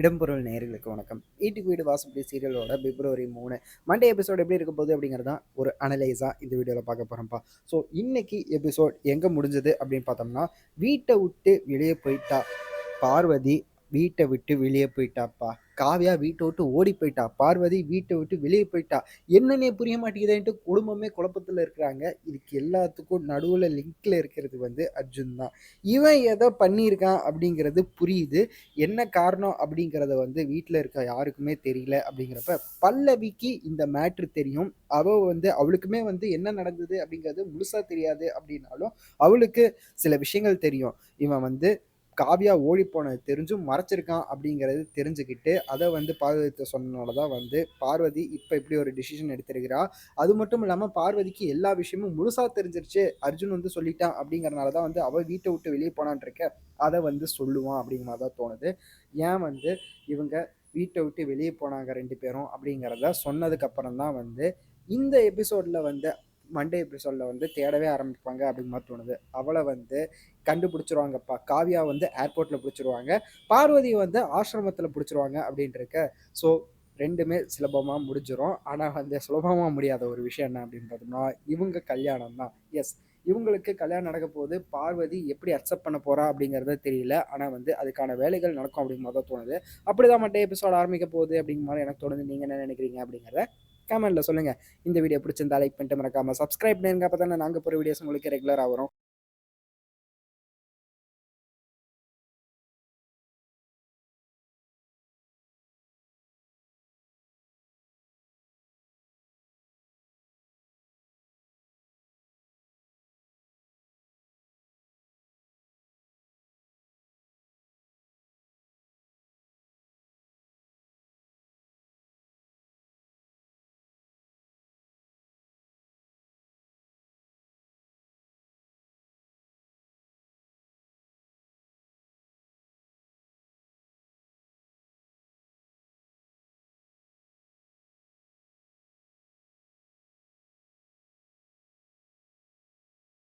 இடம்பொருள் நேர்களுக்கு வணக்கம். வீட்டுக்கு வீடு வாசப்படி சீரியலோட பிப்ரவரி மூணு மண்டே எபிசோட் எப்படி இருக்க போகுது அப்படிங்கிறது தான் ஒரு அனலைஸாக இந்த வீடியோவில் பார்க்க போகிறோம்ப்பா ஸோ இன்னைக்கு எபிசோட் எங்கே முடிஞ்சது அப்படின்னு பார்த்தோம்னா வீட்டை விட்டு வெளியே போயிட்டா பார்வதி வீட்டை விட்டு வெளியே போயிட்டாப்பா. காவியா வீட்டை விட்டு ஓடி போயிட்டா. பார்வதி வீட்டை விட்டு வெளியே போயிட்டா. என்னன்னே புரிய மாட்டேங்குதுன்ட்டு குடும்பமே குழப்பத்தில் இருக்கிறாங்க. இதுக்கு எல்லாத்துக்கும் நடுவில் லிங்க்ல இருக்கிறது வந்து அர்ஜுன் தான். இவன் எதை பண்ணியிருக்கான் அப்படிங்கிறது புரியுது. என்ன காரணம் அப்படிங்கிறத வந்து வீட்டில் இருக்க யாருக்குமே தெரியல அப்படிங்கிறப்ப பல்லவிக்கு இந்த மேட்ரு தெரியும். அவ வந்து அவளுக்குமே வந்து என்ன நடந்தது அப்படிங்கிறது முழுசாக தெரியாது அப்படின்னாலும் அவளுக்கு சில விஷயங்கள் தெரியும். இவன் வந்து காவியா ஓடி போனது தெரிஞ்சும் மறைச்சிருக்கான் அப்படிங்கிறது தெரிஞ்சுக்கிட்டு அதை வந்து பார்வதித்த சொன்னனால தான் வந்து பார்வதி இப்போ இப்படி ஒரு டிசிஷன் எடுத்திருக்கிறா. அது மட்டும் இல்லாமல் பார்வதிக்கு எல்லா விஷயமும் முழுசாக தெரிஞ்சிருச்சு. அர்ஜுன் வந்து சொல்லிட்டான் அப்படிங்கிறனால தான் வந்து அவள் வீட்டை விட்டு வெளியே போனான் இருக்க அதை வந்து சொல்லுவான் அப்படிங்கிற மாதிரி தான் தோணுது. ஏன் வந்து இவங்க வீட்டை விட்டு வெளியே போனாங்க ரெண்டு பேரும் அப்படிங்கிறத சொன்னதுக்கப்புறம் தான் வந்து இந்த எபிசோடில் வந்து மண்டே எபிசோடில் வந்து தேடவே ஆரம்பிப்பாங்க அப்படிங்கிற மாதிரி தோணுது. அவளை வந்து கண்டுபிடிச்சிருவாங்கப்பா. காவியா வந்து ஏர்போர்ட்டில் பிடிச்சிருவாங்க. பார்வதி வந்து ஆசிரமத்தில் பிடிச்சிருவாங்க அப்படின்ட்டுருக்க ஸோ ரெண்டுமே சுலபமாக முடிஞ்சிடும் ஆனால் வந்து சுலபமாக முடியாத ஒரு விஷயம் என்ன அப்படின்னு பார்த்தோம்னா இவங்க கல்யாணம் தான். எஸ் இவங்களுக்கு கல்யாணம் நடக்க போது பார்வதி எப்படி அக்செப்ட் பண்ண போறா அப்படிங்கிறது தெரியல. ஆனால் வந்து அதுக்கான வேலைகள் நடக்கும் அப்படிங்கிற மாதிரி தான் தோணுது. அப்படிதான் மட்டும் எபிசோட் ஆரம்பிக்க போகுது அப்படிங்கிற மாதிரி எனக்கு தோணுது. நீங்கள் என்ன நினைக்கிறீங்க அப்படிங்கிறத கமெண்ட்டில் சொல்லுங்கள் இந்த வீடியோ பிடிச்சிருந்தா லைக் பண்ணிட்டு மறக்காமல் சப்ஸ்கிரைப் பண்ணுங்க அப்போ தானே நாங்கள் போகிற வீடியோஸ் உங்களுக்கு ரெகுலராக வரும்.